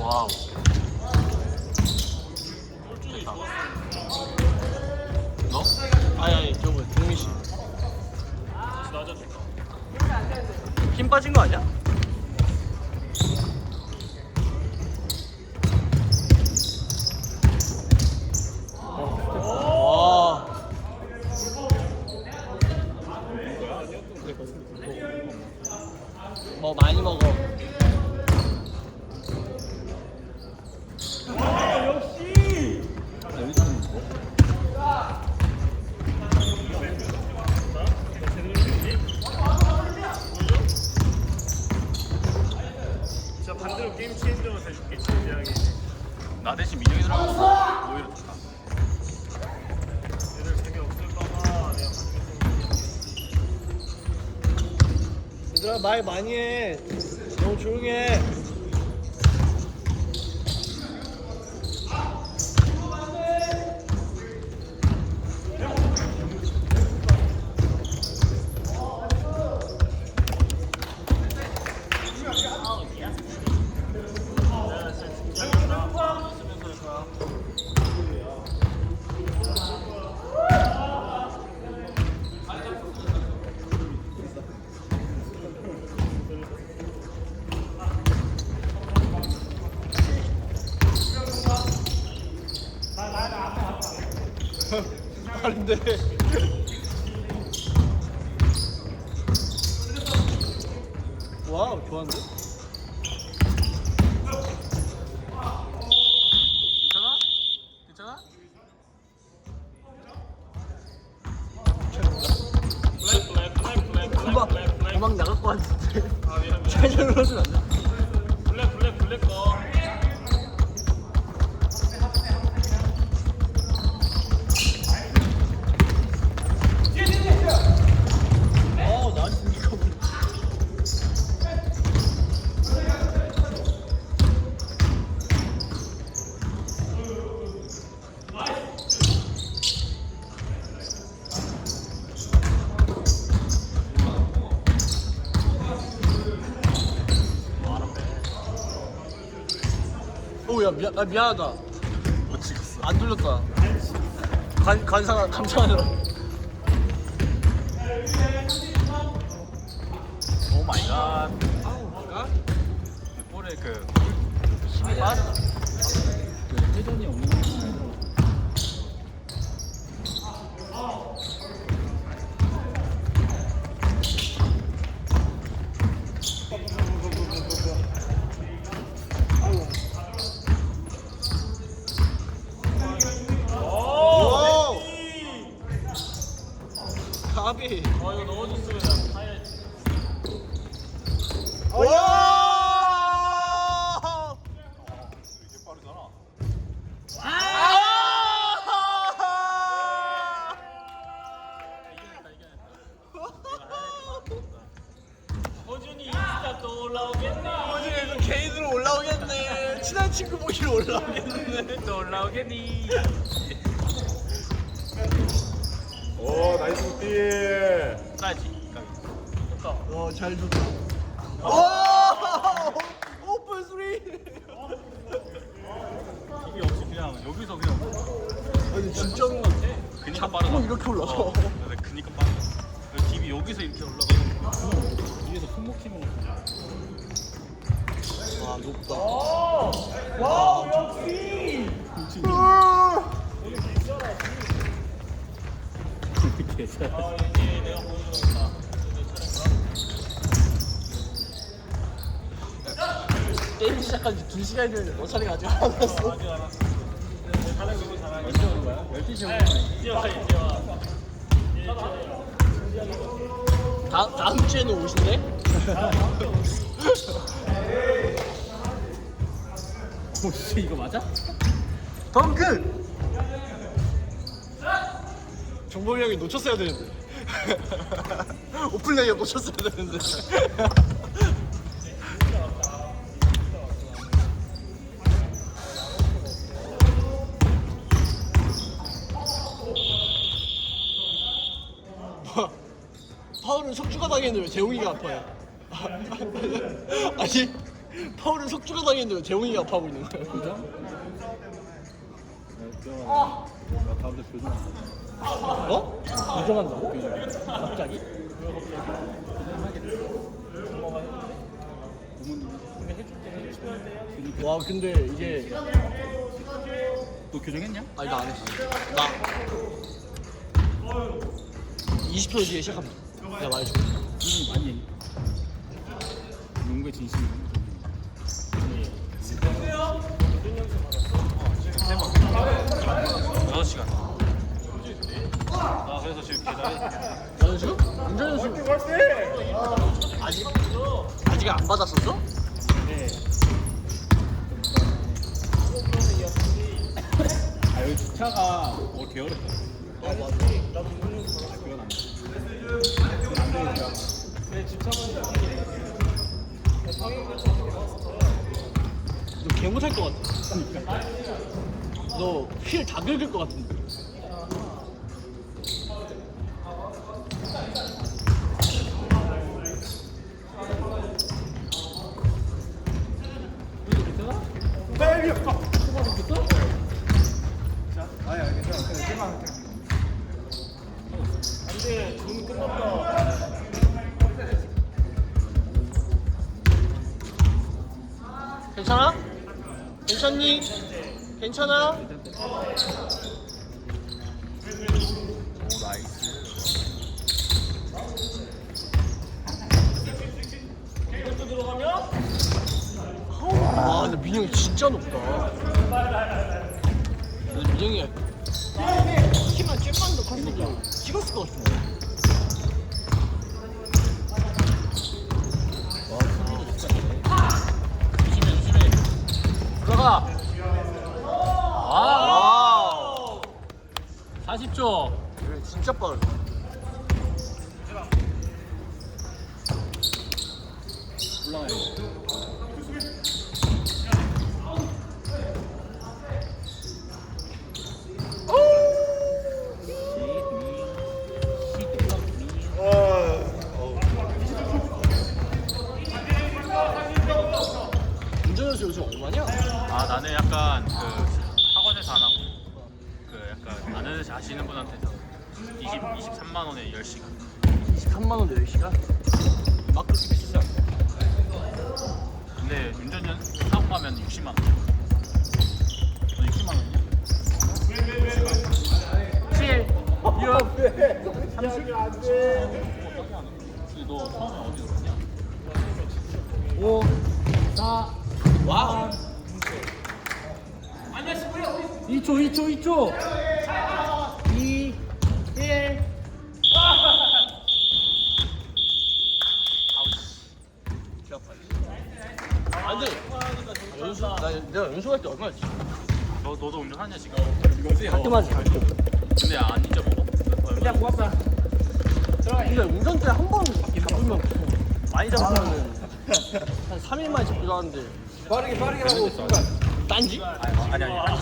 와우. 됐다. 너? 아니 아니 저거 종민 씨. 힘 빠진 거 아니야? 대신 민영이 들어가서 오히려 좋다. 얘들아 말 많이 해. 너무 조용해. 말인데. 와우 좋았는데? 괜찮아? 괜찮아? 금방 나갈 것 같은데. 잘 눌러주면 안 돼? 블랙 블랙 블랙 거 아 나한테 이거 뭐- 오야 미안 아 미안하다 못 찍었어. 안 돌렸다 간 간상 감상하느라 오 마이 갓. 볼에 그 힘이 빠져. 회전이 없는 오 가비 아 이거 넣어줬으면 타야지 와 이게 빠르잖아. 호준이 인스타 또 올라오겠네. 어디에서 개인으로 올라오겠네. 친한 친구 보기로 올라오겠네. 또 올라오겠니 오 나이스 굿디 까지. 어 잘 줬다. 오! 오픈 없이 그냥 여기서 그냥 아니 진짜로 그니까 빠르다. 어, 이렇게 올라가. 어, 근데 그니까 빠르다. 딥이 여기서 이렇게 올라가. 위에서 손목 힘으로. 와 높다 와우 역시 게임 시작한 지 2시간이 됐는데 너 차례가 아직 안 왔어 와 이제 와 다음, 다음 주에는 오신대? 혹시 이거 맞아? 덩크! 정범이 형이 놓쳤어야 되는데 오플레이어 놓쳤어야 되는데 당했는데 왜 재웅이가 아파요? 아, 아니 파울을 석주가 당했는데 왜 재웅이가 아파하고 있는 거야? 어? 부정한다고? 어? 갑자기? 와 근데 이게 너 교정했냐? 아니 나 안 했어 나 20초 뒤에 시작합니다 내가 말해줄게 이미 많이 해. 농구의 진심이. 여섯 시간. 나 그래서 지금 계좌에 연수? 운전 연수 아직 아직 안 받았었어? 아 여기 주차가 뭐 개어렵다. 아 맞아 그건 안 돼. 그건 안 되니까. 너 개 못할 것 같아. 너 휠 다 긁을 것 같은데. 안돼 괜찮아? 괜찮니? 괜찮아? 이것도 들어가면 아 근데 민영이 진짜 높다 근데 민영이가 키만 좀만 더 컸으면 찍었을 것 같은데 조심해 조심해. 들어가. 와 40초. 그래 진짜 빠르다 운전 요즘 얼마냐? 아 나는 약간 그 학원에서 안 하고 그 약간 아는 아시는 분한테서 20 23만 원에 10시간. 23만 원 10시간? 막 그렇게 비싸 근데 운전 연 학원 가면 60만 원. 너 60만 원이야? 7 6 근데 너 처음에 어디서 갔냐? 5 4 와우 2초 2초 2초 2 1 아 근데 연수 나 내가 연수할 때 얼마였지? 너 너도 운전하냐 지금? 가끔하지 가끔 근데 안 잊어먹어? 그냥 고맙다 근데 운전대 한번 잡으면 많이 잡으면은 한 3일 만에 잡기도 하는데 빠르게 빠르게 하고 딴지? 아니 아니 아니